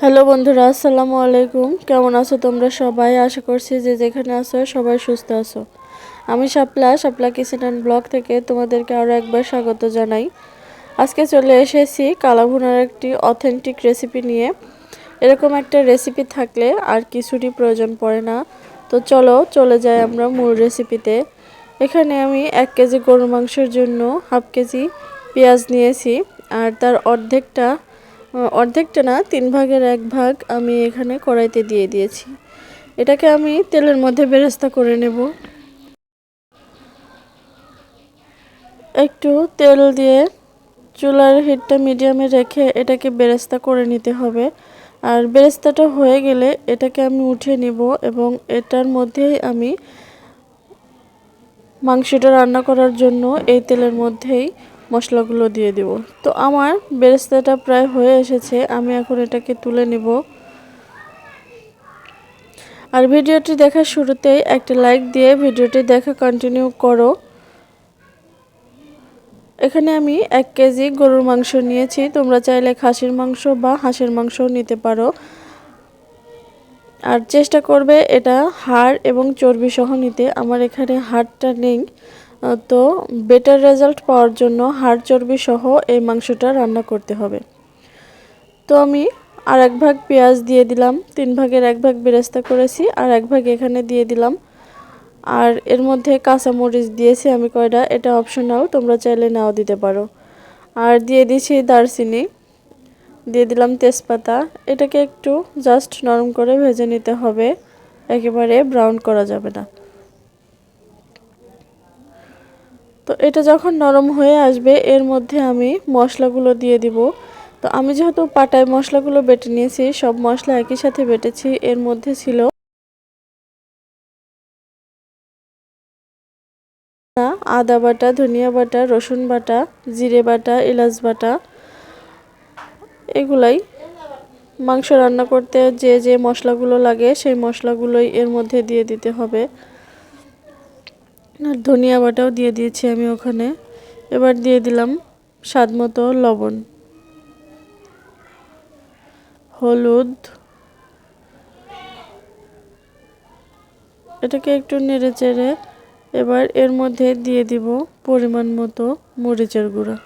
Hello বন্ধুরা, আসসালামু আলাইকুম। কেমন আছো তোমরা সবাই? আশা করছি যে যেখানে আছো সবাই সুস্থ আছো। আমি Shapla Shapla kitchen and blog থেকে তোমাদেরকে আরও একবার স্বাগত জানাই। আজকে চলে এসেছি কালাভুনার একটি অথেন্টিক রেসিপি নিয়ে। এরকম একটা রেসিপি থাকলে আর কিছুরই প্রয়োজন পড়ে না। তো চলো, চলে যাই আমরা মূল রেসিপিতে এখানে আমি এক কেজি গরুর মাংসের জন্য হাফ কেজি পেঁয়াজ নিয়েছি, আর তার অর্ধেকটা অর্ধেকটা না, তিন ভাগের এক ভাগ আমি এখানে কড়াইতে দিয়ে দিয়েছি। এটাকে আমি তেলের মধ্যে বেরেস্তা করে নেব। একটু তেল দিয়ে চুলার হিটটা মিডিয়ামে রেখে এটাকে বেরেস্তা করে নিতে হবে। আর বেরেস্তাটা হয়ে গেলে এটাকে আমি উঠিয়ে নিব এবং এটার মধ্যেই আমি মাংসটা রান্না করার জন্য এই তেলের মধ্যেই মশলাগুলো দিয়ে দেব। তো আমার বেরেস্তাটা প্রায় হয়ে এসেছে, আমি এখন এটাকে তুলে নিব। আর ভিডিওটি দেখার শুরুতেই একটা লাইক দিয়ে ভিডিওটি দেখা কন্টিনিউ করো। এখানে আমি এক কেজি গরুর মাংস নিয়েছি, তোমরা চাইলে খাসির মাংস বা হাঁসের মাংসও নিতে পারো। আর চেষ্টা করবে এটা হাড় এবং চর্বি সহ নিতে, আমার এখানে হাড়টা নেই। তো বেটার রেজাল্ট পাওয়ার জন্য হাড় চর্বি সহ এই মাংসটা রান্না করতে হবে। তো আমি আর এক ভাগ পেঁয়াজ দিয়ে দিলাম, তিন ভাগের এক ভাগ বেরেস্তা করেছি, আর এক ভাগ এখানে দিয়ে দিলাম। আর এর মধ্যে কাঁচামরিচ দিয়েছি আমি কয়টা, এটা অপশনাল তোমরা চাইলে নাও দিতে পারো। আর দিয়ে দিয়েছি দারচিনি, দিয়ে দিলাম তেজপাতা, এটাকে একটু জাস্ট নরম করে ভেজে নিতে হবে, একেবারে ব্রাউন করা যাবে না। তো এটা যখন নরম হয়ে আসবে, এর মধ্যে আমি মশলাগুলো দিয়ে দিব। তো আমি যেহেতু পাটায় মশলাগুলো বেটে নিয়েছি, সব মশলা একই সাথে বেটেছি, এর মধ্যে ছিল আদা বাটা, ধনিয়া বাটা, রসুন বাটা, জিরে বাটা, এলাচ বাটা, এগুলাই মাংস রান্না করতে যে যে মশলাগুলো লাগে, সেই মশলাগুলোই এর মধ্যে দিয়ে দিতে হবে। আর ধনিয়া বাটাও দিয়ে দিয়েছি আমি ওখানে। এবার দিয়ে দিলাম স্বাদ মতো লবণ। হলুদ। এটাকে একটু নেড়ে চেড়ে এবার এর মধ্যে দিয়ে দিব পরিমাণ মতো মরিচের গুঁড়া।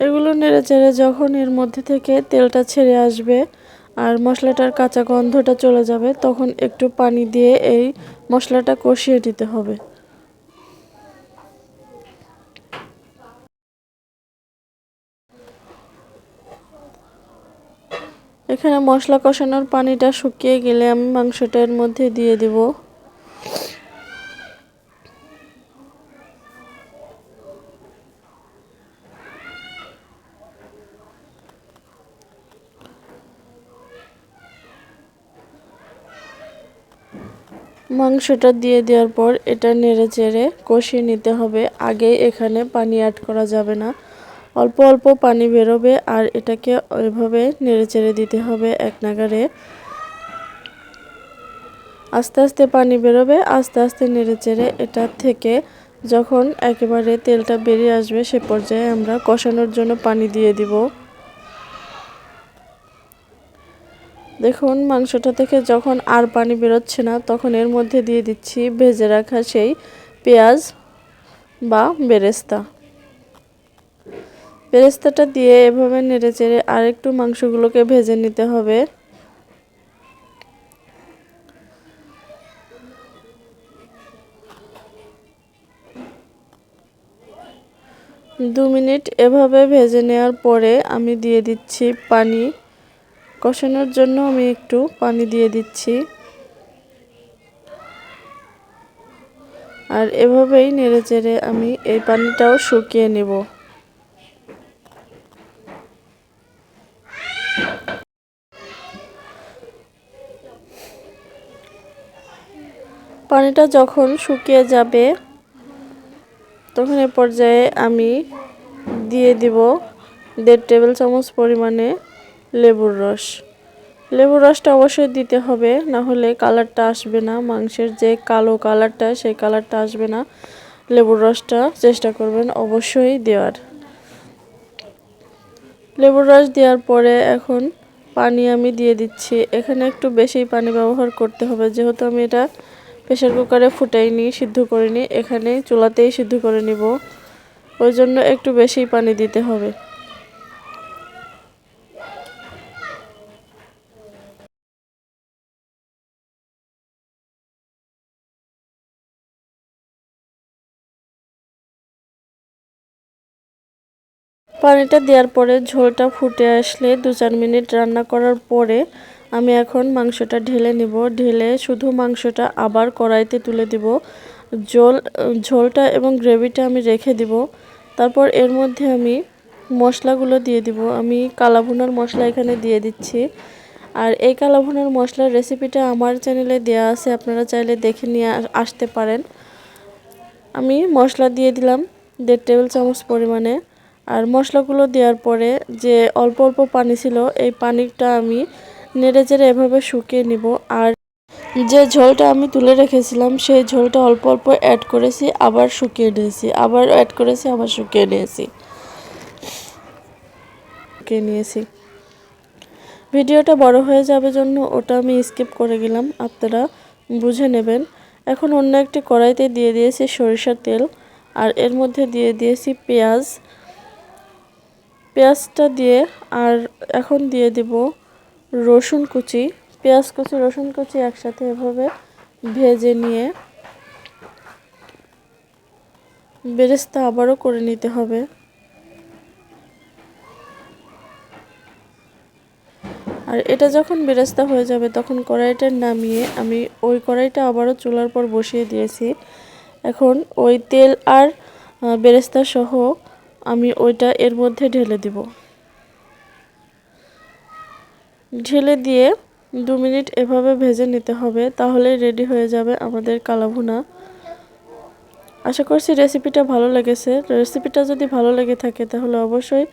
এগুলো নেড়ে চেড়ে যখন এর মধ্যে থেকে তেলটা ছেড়ে আসবে আর মশলাটার কাঁচা গন্ধটা চলে যাবে, তখন একটু পানি দিয়ে এই মশলাটা কষিয়ে দিতে হবে। এখানে মশলা কষানোর পানিটা শুকিয়ে গেলে আমি মাংসটার মধ্যে দিয়ে দিব। মাংসটা দিয়ে দেওয়ার পর এটা নেড়ে চেড়ে কষিয়ে নিতে হবে। আগে এখানে পানি অ্যাড করা যাবে না। অল্প অল্প পানি বেরোবে আর এটাকে ওইভাবে নেড়ে চেড়ে দিতে হবে এক নাগারে আস্তে আস্তে পানি বেরোবে, আস্তে আস্তে নেড়ে চেড়ে এটার থেকে যখন একেবারে তেলটা বেরিয়ে আসবে সে পর্যায়ে আমরা কষানোর জন্য পানি দিয়ে দিব। দেখুন, মাংসটা থেকে যখন আর পানি বেরোচ্ছে না, তখন এর মধ্যে দিয়ে দিচ্ছি ভেজে রাখা সেই পেঁয়াজ বা বেরেস্তা। বেরেস্তাটা দিয়ে এভাবে নেড়ে চেড়ে আরেকটু মাংসগুলোকে ভেজে নিতে হবে। দু মিনিট এভাবে ভেজে নেওয়ার পরে আমি দিয়ে দিচ্ছি পানি। কষানোর জন্য আমি একটু পানি দিয়ে দিচ্ছি। আর এভাবেই নেড়ে চেড়ে আমি এই পানিটাও শুকিয়ে নেব। পানিটা যখন শুকিয়ে যাবে, তখন এ পর্যায়ে আমি দিয়ে দিব দেড় টেবিল চামচ পরিমাণে লেবুর রস। লেবুর রসটা অবশ্যই দিতে হবে, না হলে কালারটা আসবে না। মাংসের যে কালো কালারটা, সেই কালারটা আসবে না। লেবুর রসটা চেষ্টা করবেন অবশ্যই দেওয়ার। লেবুর রস দেওয়ার পরে এখন পানি আমি দিয়ে দিচ্ছি। এখানে একটু বেশি পানি ব্যবহার করতে হবে। যেহেতু আমি এটা প্রেশার কুকারে ফুটাইনি, সিদ্ধ করিনি, এখানে চুলাতেই সিদ্ধ করে নিব। ওই জন্য একটু বেশি পানি দিতে হবে। পানিটা দেওয়ার পরে ঝোলটা ফুটে আসলে দু চার মিনিট রান্না করার পরে আমি এখন মাংসটা ঢেলে নিব। ঢেলে শুধু মাংসটা আবার কড়াইতে তুলে দিব। ঝোল, ঝোলটা এবং গ্রেভিটা আমি রেখে দিব। তারপর এর মধ্যে আমি মশলাগুলো দিয়ে দিব। আমি কালাভুনার মশলা এখানে দিয়ে দিচ্ছি। আর এই কালাভুনার মশলার রেসিপিটা আমার চ্যানেলে দেওয়া আছে, আপনারা চাইলে দেখে নিয়ে আসতে পারেন। আমি মশলা দিয়ে দিলাম দেড় টেবিল চামচ পরিমাণে। আর মশলাগুলো দেওয়ার পরে যে অল্প অল্প পানি ছিল, এই পানিটা আমি নেড়ে চেড়ে এভাবে শুকিয়ে নিব। আর যে ঝোলটা আমি তুলে রেখেছিলাম, সেই ঝোলটা অল্প অল্প অ্যাড করেছি, আবার শুকিয়ে নিয়েছি। আবার অ্যাড করেছি, আবার শুকিয়ে নিয়েছি। শুকিয়ে নিয়েছি। ভিডিওটা বড় হয়ে যাবে জন্য ওটা আমি স্কিপ করে গেলাম, আপনারা বুঝে নেবেন। এখন অন্য একটি কড়াইতে দিয়ে দিয়েছি সরিষার তেল, আর এর মধ্যে দিয়ে দিয়েছি পেঁয়াজ পেঁয়াজটা দিয়ে আর এখন দিয়ে দেব রসুন কুচি। পেঁয়াজ কুচি, রসুন কুচি একসাথে এভাবে ভেজে নিয়ে বেরেস্তা আবারও করে নিতে হবে। আর এটা যখন বেরেস্তা হয়ে যাবে তখন কড়াইটা নামিয়ে আমি ওই কড়াইটা আবারও চুলার পর বসিয়ে দিয়েছি। এখন ওই তেল আর বেরেস্তা সহ আমি ওইটা এর মধ্যে ঢেলে দিব। ঢেলে দিয়ে দু মিনিট এভাবে ভেজে নিতে হবে, তাহলে রেডি হয়ে যাবে আমাদের কালাভুনা আশা করছি রেসিপিটা ভালো লেগেছে। রেসিপিটা যদি ভালো লেগে থাকে, তাহলে অবশ্যই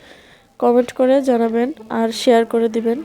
কমেন্ট করে জানাবেন আর শেয়ার করে দিবেন।